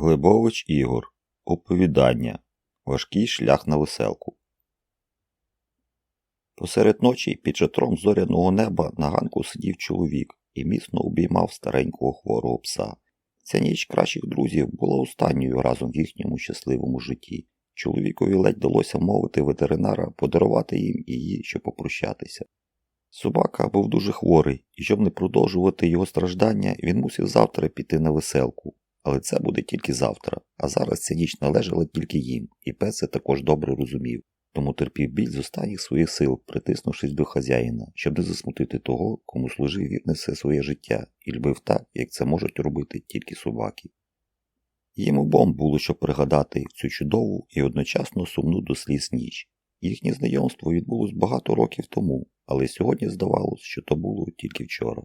Глибович Ігор. Оповідання. Важкий шлях на веселку. Посеред ночі під шатром зоряного неба на ганку сидів чоловік і міцно обіймав старенького хворого пса. Ця ніч кращих друзів була останньою разом в їхньому щасливому житті. Чоловікові ледь вдалося мовити ветеринара подарувати їм її, щоб попрощатися. Собака був дуже хворий, і щоб не продовжувати його страждання, він мусив завтра піти на веселку. Але це буде тільки завтра, а зараз ця ніч належала тільки їм, і пес це також добре розумів, тому терпів біль з останніх своїх сил, притиснувшись до хазяїна, щоб не засмутити того, кому служив вірне все своє життя, і любив так, як це можуть робити тільки собаки. Їм обом було що пригадати цю чудову і одночасно сумну до сліз ніч. Їхнє знайомство відбулось багато років тому, але сьогодні здавалось, що то було тільки вчора.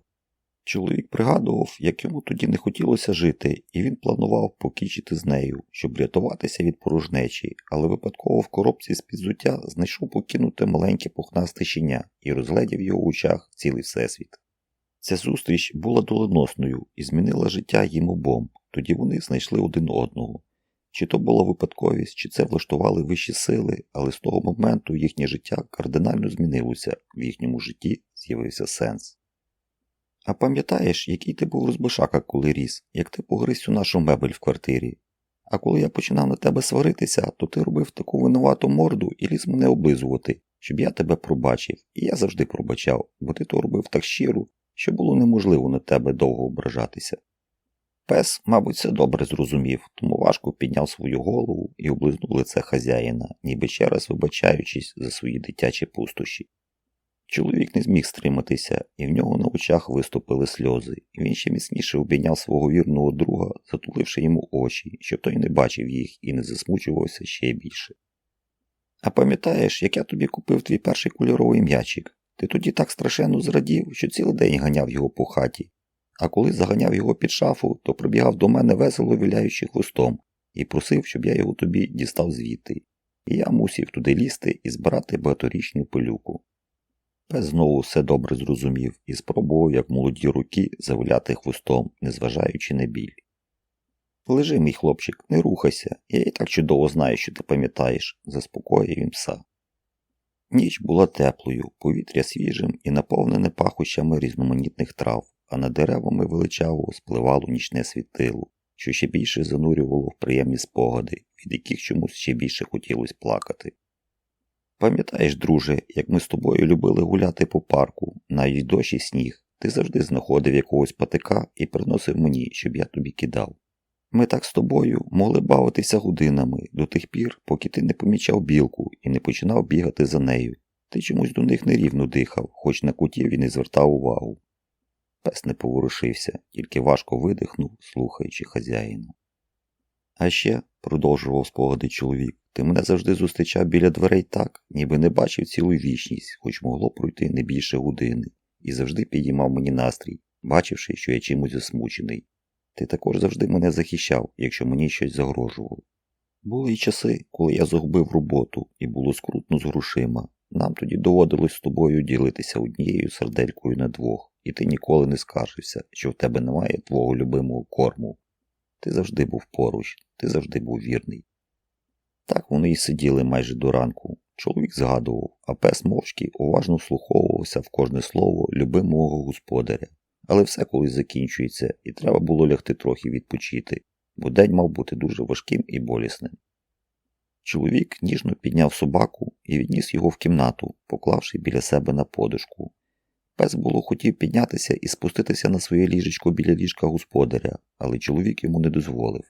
Чоловік пригадував, як йому тоді не хотілося жити, і він планував покінчити з нею, щоб врятуватися від порожнечі, але випадково в коробці з підзуття знайшов покинуте маленьке пухнасте щеня і розглядів в очах цілий всесвіт. Ця зустріч була доленосною і змінила життя їм обом, тоді вони знайшли один одного. Чи то була випадковість, чи це влаштували вищі сили, але з того моменту їхнє життя кардинально змінилося, в їхньому житті з'явився сенс. А пам'ятаєш, який ти був розбишака, коли ріс, як ти погриз у нашу мебель в квартирі? А коли я починав на тебе сваритися, то ти робив таку винувату морду і ліз мене облизувати, щоб я тебе пробачив, і я завжди пробачав, бо ти то робив так щиро, що було неможливо на тебе довго ображатися. Пес, мабуть, все добре зрозумів, тому важко підняв свою голову і облизнув лице хазяїна, ніби ще раз вибачаючись за свої дитячі пустощі. Чоловік не зміг стриматися, і в нього на очах виступили сльози, і він ще міцніше обійняв свого вірного друга, затуливши йому очі, щоб той не бачив їх і не засмучувався ще більше. А пам'ятаєш, як я тобі купив твій перший кольоровий м'ячик? Ти тоді так страшенно зрадів, що цілий день ганяв його по хаті, а коли заганяв його під шафу, то прибігав до мене весело віляючи хвостом і просив, щоб я його тобі дістав звідти. І я мусів туди лізти і збирати багаторічну пилюку. Пес знову все добре зрозумів і спробував, як молоді руки, завиляти хвостом, незважаючи на біль. Лежи, мій хлопчик, не рухайся, я і так чудово знаю, що ти пам'ятаєш, заспокоїв він пса. Ніч була теплою, повітря свіжим і наповнене пахощами різноманітних трав, а над деревами величаво спливало нічне світило, що ще більше занурювало в приємні спогади, від яких чомусь ще більше хотілося плакати. Пам'ятаєш, друже, як ми з тобою любили гуляти по парку, навіть дощ і сніг, ти завжди знаходив якогось патика і приносив мені, щоб я тобі кидав. Ми так з тобою могли бавитися годинами до тих пір, поки ти не помічав білку і не починав бігати за нею. Ти чомусь до них нерівно дихав, хоч на кутів і не звертав увагу. Пес не поворушився, тільки важко видихнув, слухаючи хазяїна. А ще, продовжував спогади чоловік, ти мене завжди зустрічав біля дверей так, ніби не бачив цілу вічність, хоч могло пройти не більше години, і завжди підіймав мені настрій, бачивши, що я чимось засмучений. Ти також завжди мене захищав, якщо мені щось загрожувало. Були й часи, коли я загубив роботу і було скрутно з грошима. Нам тоді доводилось з тобою ділитися однією серделькою на двох, і ти ніколи не скаржився, що в тебе немає твого любимого корму. Ти завжди був поруч, ти завжди був вірний. Так вони й сиділи майже до ранку. Чоловік згадував, а пес мовчки уважно вслуховувався в кожне слово любимого господаря. Але все колись закінчується, і треба було лягти трохи відпочити, бо день мав бути дуже важким і болісним. Чоловік ніжно підняв собаку і відніс його в кімнату, поклавши біля себе на подушку. Пес було хотів піднятися і спуститися на своє ліжечко біля ліжка господаря, але чоловік йому не дозволив.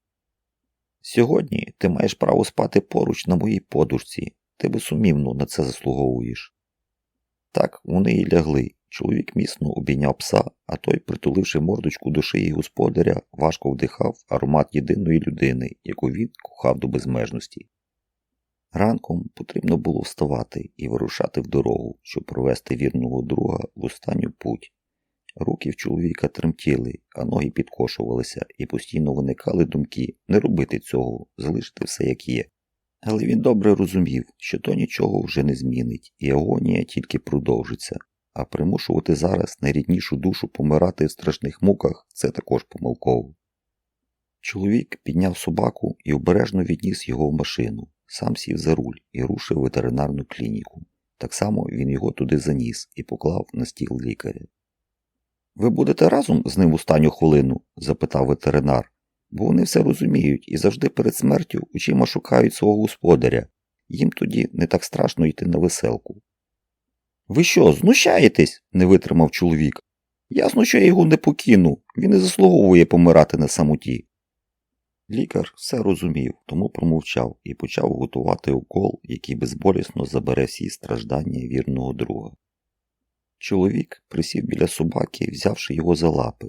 Сьогодні ти маєш право спати поруч на моїй подушці, ти безсумівно на це заслуговуєш. Так вони й лягли. Чоловік міцно обійняв пса, а той, притуливши мордочку до шиї господаря, важко вдихав аромат єдиної людини, яку він кохав до безмежності. Ранком потрібно було вставати і вирушати в дорогу, щоб провести вірного друга в останню путь. Руки в чоловіка тремтіли, а ноги підкошувалися, і постійно виникали думки не робити цього, залишити все як є. Але він добре розумів, що то нічого вже не змінить, і агонія тільки продовжиться, а примушувати зараз найріднішу душу помирати в страшних муках це також помилково. Чоловік підняв собаку і обережно відніс його в машину, сам сів за руль і рушив в ветеринарну клініку. Так само він його туди заніс і поклав на стіл лікаря. Ви будете разом з ним останню хвилину? запитав ветеринар, бо вони все розуміють і завжди перед смертю очима шукають свого господаря. Їм тоді не так страшно йти на веселку. Ви що, знущаєтесь? не витримав чоловік. Ясно, що я його не покину, він не заслуговує помирати на самоті. Лікар все розумів, тому промовчав і почав готувати укол, який безболісно забере всі страждання вірного друга. Чоловік присів біля собаки, взявши його за лапи.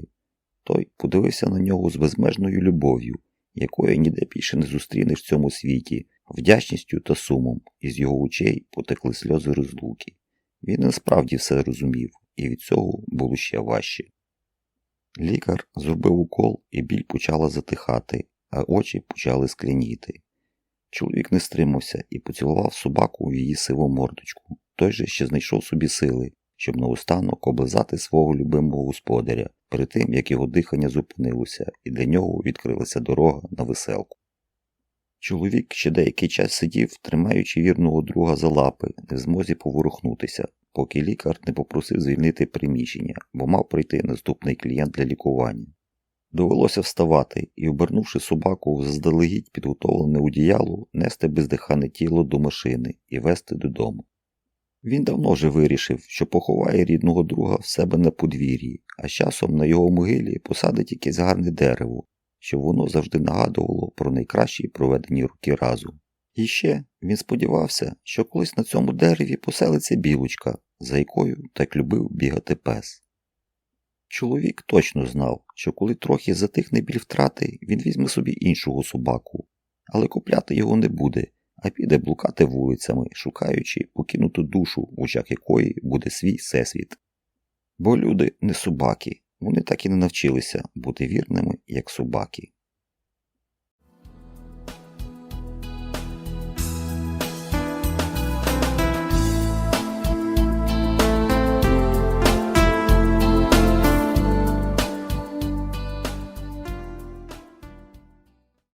Той подивився на нього з безмежною любов'ю, якої ніде більше не зустрінеш в цьому світі, вдячністю та сумом, і з його очей потекли сльози розлуки. Він насправді все розумів, і від цього було ще важче. Лікар зробив укол, і біль почала затихати, а очі почали скляніти. Чоловік не стримався і поцілував собаку в її сиву мордочку. Той же ще знайшов собі сили, щоб наостанок облизати свого любимого господаря перед тим, як його дихання зупинилося, і для нього відкрилася дорога на веселку. Чоловік ще деякий час сидів, тримаючи вірного друга за лапи, не в змозі поворухнутися, поки лікар не попросив звільнити приміщення, бо мав прийти наступний клієнт для лікування. Довелося вставати і, обернувши собаку заздалегідь підготовлене одіяло, нести бездихане тіло до машини і вести додому. Він давно вже вирішив, що поховає рідного друга в себе на подвір'ї, а часом на його могилі посадить якесь гарне дерево, щоб воно завжди нагадувало про найкращі проведені роки разом. І ще він сподівався, що колись на цьому дереві поселиться білочка, за якою так любив бігати пес. Чоловік точно знав, що коли трохи затихне біль втрати, він візьме собі іншого собаку, але купляти його не буде, а піде блукати вулицями, шукаючи покинуту душу, в очах якої буде свій всесвіт. Бо люди не собаки, вони так і не навчилися бути вірними, як собаки.